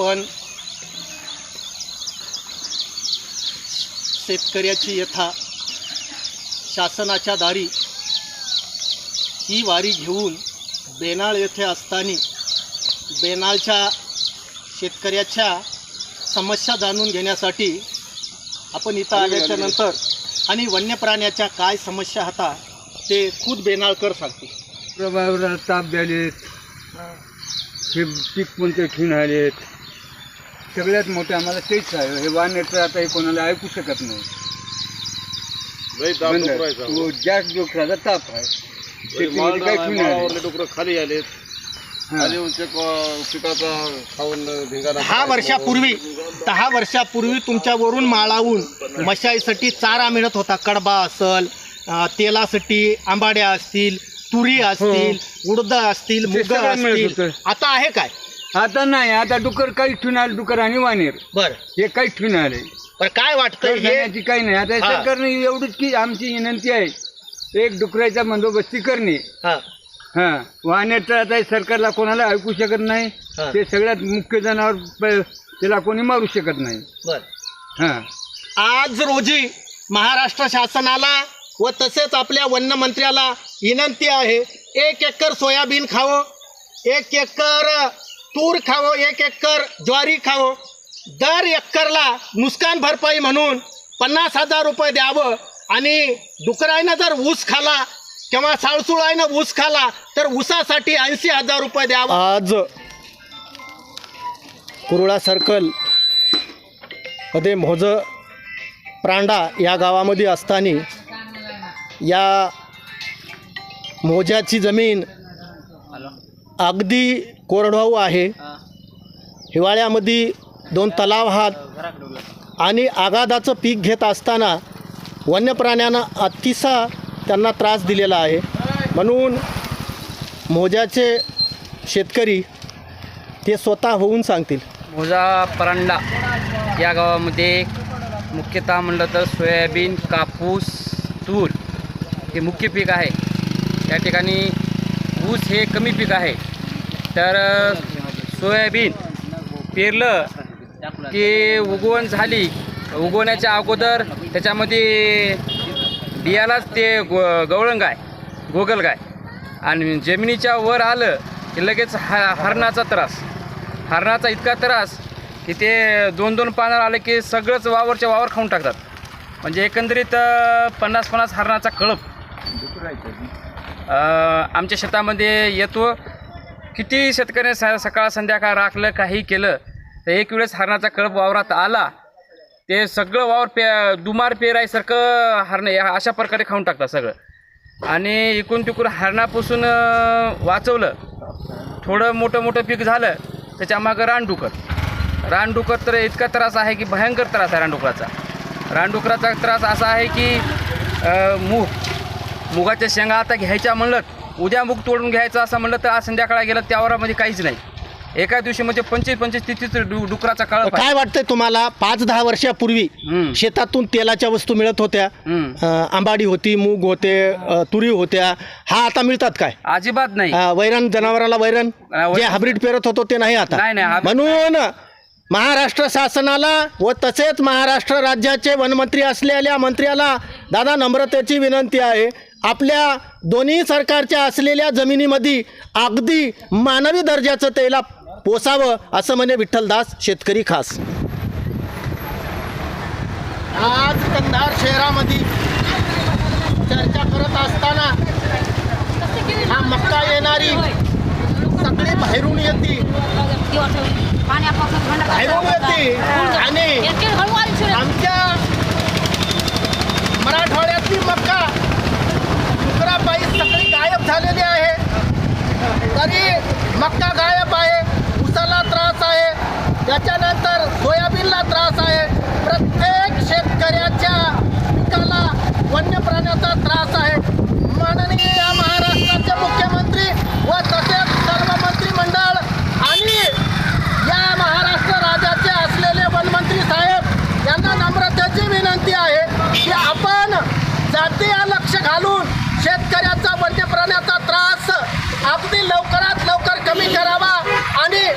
आपण शेतकऱ्याची यथा शासनाच्या दारी ही वारी घेऊन बेनाळ येथे असताना बेनाळच्या शेतकऱ्याच्या समस्या जाणून घेण्यासाठी आपण इथं आल्याच्यानंतर आणि वन्य प्राण्याच्या काय समस्या होता ते खुद बेनाळकर सांगतील. प्रभावला ताप द्यालेत हे पीक कोणते ठेवून आलेत? सगळ्यात मोठे आम्हाला तेच आहे. हे वानेटर आता हे कोणाला ऐकू शकत नाही. बंद आहे. तो जास्त डोक्याचा ताप आहे. शेतीमध्ये काय ठेवून आले डुकर खाली आलेत. हां. खाली येऊन ते क- पिकाचा खाऊन धिंगाणा दहा वर्षापूर्वी दहा वर्षापूर्वी तुमच्यावरून माळावून मशाईसाठी चारा मिळत होता. कडबा असल अं, तेलासाठी आंबाड्या असतील तुरी असतील उडद असतील हो. मुग सगळं मिळत असतील. होतं. आता आहे काय? आता नाही आता डुकर काही ठेवून आले डुकर आणि वानेर. बर. हे काही ठेवून आले. पण काय वाटतंय हे? करण्याची काही नाही. आता हे. सरकारने एवढीच की आमची विनंती आहे एक डुकराचा बंदोबस्ती करणे. हा, हा. वाहण्याचं आता हे सरकारला कोणाला ऐकू शकत नाही. हा. ते सगळ्यात मुख्य जनावर प- त्याला कोणी मारू शकत नाही. बर. हा. आज रोजी महाराष्ट्र शासनाला व तसेच आपल्या वन्न मंत्र्याला विनंती आहे एक एकर सोयाबीन खावं एक एकर तूर खावं एक एकर ज्वारी खावं. दर एकरला नुकसान भरपाई म्हणून पन्नास हजार रुपये द्यावं आणि डुकराईनं जर ऊस खाला किंवा साळसुळाईनं ऊस खाला तर ऊसासाठी ऐंशी हजार रुपये द्यावं. आज कुरुळा सर्कलमध्ये मोज प्रांडा या गावामध्ये असताना या मोज्याची जमीन अगदी कोरडवाहू आहे. हिवाळ्यामध्ये दोन तलाव हात आणि आगादाचं पीक घेत असताना वन्य प्राण्यांना अतिसा त्यांना त्रास दिलेला आहे. म्हणून मोज्याचे शेतकरी ते स्वतः होऊन सांगतील. मोजा परांडा या गावामध्ये मुख्यतः म्हणलं तर सोयाबीन कापूस तूर हे मुख्य पीक आहे. या ठिकाणी ऊस हे कमी पीक आहे. तर सोयाबीन पेरलं की उगवण झाली. उगवण्याच्या अगोदर त्याच्यामध्ये बियालाच ते गो गवळंग आहे गोगलग आणि जमिनीच्या वर आलं की लगेच ह हरणाचा त्रास. हरणाचा इतका त्रास की ते दोन दोन पानावर आले की सगळंच वावरच्या वावर खाऊन टाकतात. म्हणजे एकंदरीत पन्नास पन्नास हरणाचा कळप. आमच्या शेतामध्ये येतो. किती शेतकऱ्याने स सकाळ संध्याकाळ राखलं काही केलं तर एक वेळेस हरणाचा कळप वावरात आला. ते सगळं वावर पे दुमार पेरायसारखं हरणं या अशा प्रकारे खाऊन टाकतात सगळं. आणि इकून तिकून हरणापासून वाचवलं. थोडं मोठं मोठं पीक झालं त्याच्यामागं रानडुकर. रानडुकर तर इतका त्रास आहे की भयंकर त्रास आहे रानडुकराचा. रानडुकराचा त्रास असा आहे की मूग. मुगाच्या शेंगा आता घ्यायच्या म्हणलं उद्या मूग तोडून घ्यायचं असं म्हणलं तर आज संध्याकाळी गेलं त्यावरामध्ये काहीच नाही. एका दिवशी म्हणजे पंचवीस पंचवीस डु डुकराचा आहे काय वाटतंय तुम्हाला? पाच दहा वर्षापूर्वी. शेतातून तेलाच्या वस्तू मिळत होत्या. आंबाडी होती मूग होते तुरी होत्या. हा आता मिळतात काय? अजिबात नाही. वैरण जनावराला वैरण? जे हायब्रिड पेरत होतो ते नाही आता. म्हणून महाराष्ट्र शासनाला व तसेच महाराष्ट्र राज्याचे वनमंत्री असलेल्या मंत्र्याला दादा नम्रतेची विनंती आहे. आपल्या दोन्ही सरकारच्या असलेल्या जमिनीमध्ये अगदी मानवी दर्जाचं तेला पोसावं असं म्हणे विठ्ठलदास शेतकरी खास. आज कंधार शहरामध्ये चर्चा करत असताना हा मक्का येणारी सगळी बाहेरून येते बाहेरून येते आणि आमच्या मराठवाड्यातली मक्का डुकरापायी सगळी गायब झालेली आहे तरी मक्का गायब आहे उसाला त्रास आहे त्याच्यानंतर सोयाबीनला त्रास आहे. प्रत्येक शेतकऱ्याच्या पिकाला वन्य प्राण्याचा त्रास आहे. माननीय या महाराष्ट्राचे मुख्यमंत्री व तसेच सर्व मंत्रिमंडळ आणि या महाराष्ट्र राज्याचे असलेले वनमंत्री साहेब यांना नम्रतेची विनंती आहे की आपण जातीय लक्ष घालून शेतकऱ्याचा वन्य प्राण्याचा त्रास अगदी लवकरात लवकर कमी करावा आणि